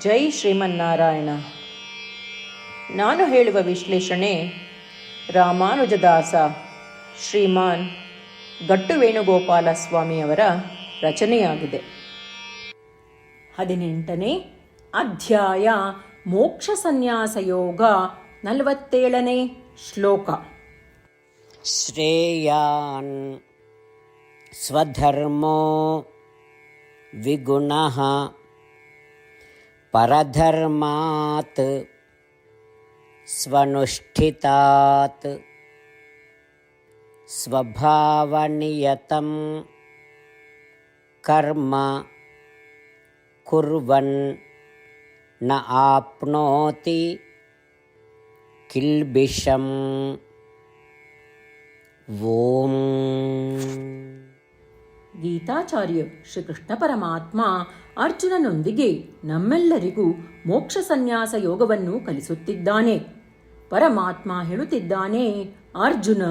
ಜೈ ಶ್ರೀಮನ್ನಾರಾಯಣ. ನಾನು ಹೇಳುವ ವಿಶ್ಲೇಷಣೆ ರಾಮಾನುಜದಾಸ ಶ್ರೀಮಾನ್ ಗಟ್ಟು ವೇಣುಗೋಪಾಲ ಸ್ವಾಮಿಯವರ ರಚನೆಯಾಗಿದೆ. ಹದಿನೆಂಟನೇ ಅಧ್ಯಾಯ ಮೋಕ್ಷ ಸನ್ಯಾಸ ಯೋಗ ನಲವತ್ತೇಳನೇ ಶ್ಲೋಕ. ಶ್ರೇಯಾನ್ ಸ್ವಧರ್ಮೋ ವಿಗುಣಃ परधर्मात् स्वनुष्ठितात् स्वभावनियतं कर्म कुर्वन् न आप्नोति किल्बिषम् ಓಂ ಗೀತಾಚಾರ್ಯ ಶ್ರೀಕೃಷ್ಣ ಪರಮಾತ್ಮ ಅರ್ಜುನನೊಂದಿಗೆ ನಮ್ಮೆಲ್ಲರಿಗೂ ಮೋಕ್ಷ ಸನ್ಯಾಸ ಯೋಗವನ್ನು ಕಲಿಸುತ್ತಿದ್ದಾನೆ. ಪರಮಾತ್ಮ ಹೇಳುತ್ತಿದ್ದಾನೆ, ಅರ್ಜುನ,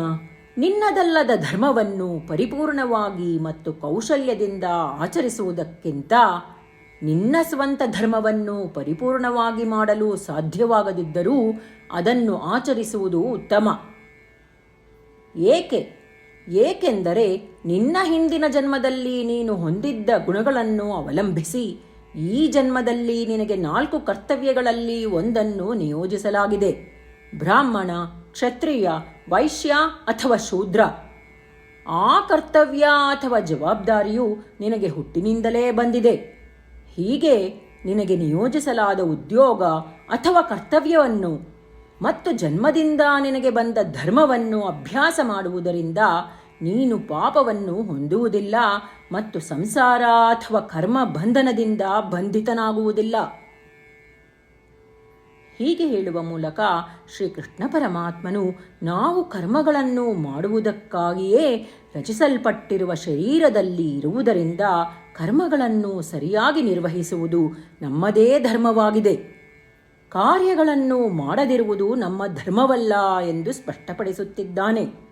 ನಿನ್ನದಲ್ಲದ ಧರ್ಮವನ್ನು ಪರಿಪೂರ್ಣವಾಗಿ ಮತ್ತು ಕೌಶಲ್ಯದಿಂದ ಆಚರಿಸುವುದಕ್ಕಿಂತ ನಿನ್ನ ಸ್ವಂತ ಧರ್ಮವನ್ನು ಪರಿಪೂರ್ಣವಾಗಿ ಮಾಡಲು ಸಾಧ್ಯವಾಗದಿದ್ದರೂ ಅದನ್ನು ಆಚರಿಸುವುದು ಉತ್ತಮ. ಏಕೆ ಏಕೆಂದರೆ ನಿನ್ನ ಹಿಂದಿನ ಜನ್ಮದಲ್ಲಿ ನೀನು ಹೊಂದಿದ್ದ ಗುಣಗಳನ್ನು ಅವಲಂಬಿಸಿ, ಈ ಜನ್ಮದಲ್ಲಿ ನಿನಗೆ ನಾಲ್ಕು ಕರ್ತವ್ಯಗಳಲ್ಲಿ ಒಂದನ್ನು ನಿಯೋಜಿಸಲಾಗಿದೆ. ಬ್ರಾಹ್ಮಣ, ಕ್ಷತ್ರಿಯ, ವೈಶ್ಯ ಅಥವಾ ಶೂದ್ರ. ಆ ಕರ್ತವ್ಯ ಅಥವಾ ಜವಾಬ್ದಾರಿಯು ನಿನಗೆ ಹುಟ್ಟಿನಿಂದಲೇ ಬಂದಿದೆ. ಹೀಗೆ ನಿನಗೆ ನಿಯೋಜಿಸಲಾದ ಉದ್ಯೋಗ ಅಥವಾ ಕರ್ತವ್ಯವನ್ನು ಮತ್ತು ಜನ್ಮದಿಂದ ನಿನಗೆ ಬಂದ ಧರ್ಮವನ್ನು ಅಭ್ಯಾಸ ಮಾಡುವುದರಿಂದ ನೀನು ಪಾಪವನ್ನು ಹೊಂದುವುದಿಲ್ಲ ಮತ್ತು ಸಂಸಾರ ಅಥವಾ ಕರ್ಮ ಬಂಧನದಿಂದ ಬಂಧಿತನಾಗುವುದಿಲ್ಲ. ಹೀಗೆ ಹೇಳುವ ಮೂಲಕ ಶ್ರೀಕೃಷ್ಣ ಪರಮಾತ್ಮನು ನಾವು ಕರ್ಮಗಳನ್ನು ಮಾಡುವುದಕ್ಕಾಗಿಯೇ ರಚಿಸಲ್ಪಟ್ಟಿರುವ ಶರೀರದಲ್ಲಿ ಇರುವುದರಿಂದ ಕರ್ಮಗಳನ್ನು ಸರಿಯಾಗಿ ನಿರ್ವಹಿಸುವುದು ನಮ್ಮದೇ ಧರ್ಮವಾಗಿದೆ. ಕಾರ್ಯಗಳನ್ನು ಮಾಡದಿರುವುದು ನಮ್ಮ ಧರ್ಮವಲ್ಲ ಎಂದು ಸ್ಪಷ್ಟಪಡಿಸುತ್ತಿದ್ದಾನೆ.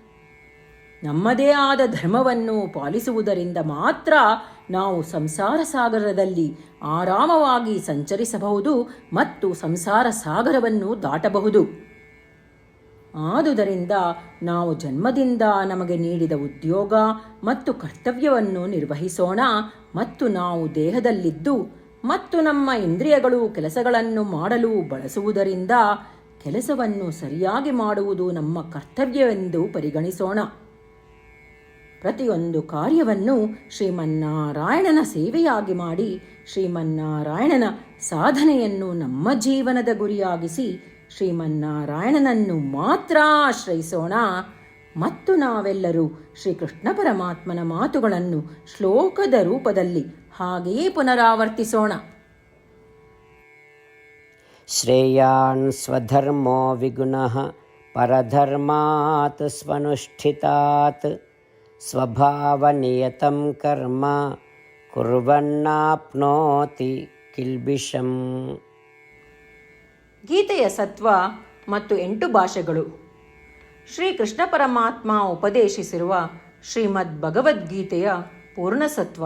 ನಮ್ಮದೇ ಆದ ಧರ್ಮವನ್ನು ಪಾಲಿಸುವುದರಿಂದ ಮಾತ್ರ ನಾವು ಸಂಸಾರ ಸಾಗರದಲ್ಲಿ ಆರಾಮವಾಗಿ ಸಂಚರಿಸಬಹುದು ಮತ್ತು ಸಂಸಾರ ಸಾಗರವನ್ನು ದಾಟಬಹುದು. ಆದುದರಿಂದ ನಾವು ಜನ್ಮದಿಂದ ನಮಗೆ ನೀಡಿದ ಉದ್ಯೋಗ ಮತ್ತು ಕರ್ತವ್ಯವನ್ನು ನಿರ್ವಹಿಸೋಣ ಮತ್ತು ನಾವು ದೇಹದಲ್ಲಿದ್ದು ಮತ್ತು ನಮ್ಮ ಇಂದ್ರಿಯಗಳು ಕೆಲಸಗಳನ್ನು ಮಾಡಲು ಬಳಸುವುದರಿಂದ ಕೆಲಸವನ್ನು ಸರಿಯಾಗಿ ಮಾಡುವುದು ನಮ್ಮ ಕರ್ತವ್ಯವೆಂದು ಪರಿಗಣಿಸೋಣ. ಪ್ರತಿಯೊಂದು ಕಾರ್ಯವನ್ನು ಶ್ರೀಮನ್ನಾರಾಯಣನ ಸೇವೆಯಾಗಿ ಮಾಡಿ ಶ್ರೀಮನ್ನಾರಾಯಣನ ಸಾಧನೆಯನ್ನು ನಮ್ಮ ಜೀವನದ ಗುರಿಯಾಗಿಸಿ ಶ್ರೀಮನ್ನಾರಾಯಣನನ್ನು ಮಾತ್ರ ಆಶ್ರಯಿಸೋಣ. ಮತ್ತು ನಾವೆಲ್ಲರೂ ಶ್ರೀಕೃಷ್ಣ ಪರಮಾತ್ಮನ ಮಾತುಗಳನ್ನು ಶ್ಲೋಕದ ರೂಪದಲ್ಲಿ ಹಾಗೆಯೇ ಪುನರಾವರ್ತಿಸೋಣ. ಶ್ರೇಯಾನ್ ಸ್ವಧರ್ಮೋ ವಿಗುಣಃ ಪರಧರ್ಮಾತ್ ಸ್ವನುಷ್ಠಿತಾತ್ ಸ್ವಭಾವನಿಯತಂ ಕರ್ಮ ಕುರ್ವನ್ನಾಪ್ನೋತಿ ಕಿಲ್ಬಿಷಂ. ಗೀತೆಯ ಸತ್ವ ಮತ್ತು ಎಂಟು ಭಾಷೆಗಳು. ಶ್ರೀಕೃಷ್ಣ ಪರಮಾತ್ಮ ಉಪದೇಶಿಸಿರುವ ಶ್ರೀಮದ್ ಭಗವದ್ಗೀತೆಯ ಪೂರ್ಣಸತ್ವ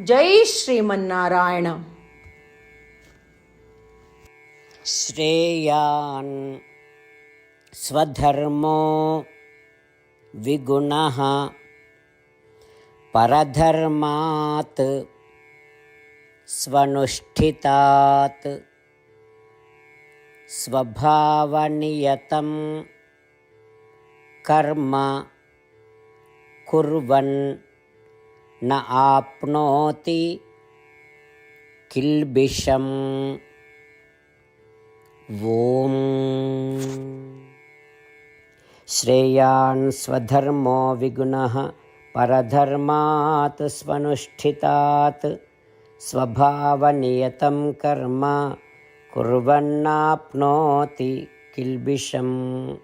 जय श्रीमारायण श्रेयान स्वधर्मो विगुण परधर्मात् स्वनुष्ठितात् स्वभावनियतं कर्म कुर्वन् न आप्नोति किल्बिषम्। ॐ श्रेयान् स्वधर्मो विगुणः परधर्मात् स्वनुष्ठितात् स्वभावनियतं कर्म कुर्वन्नाप्नोति किल्बिषम्।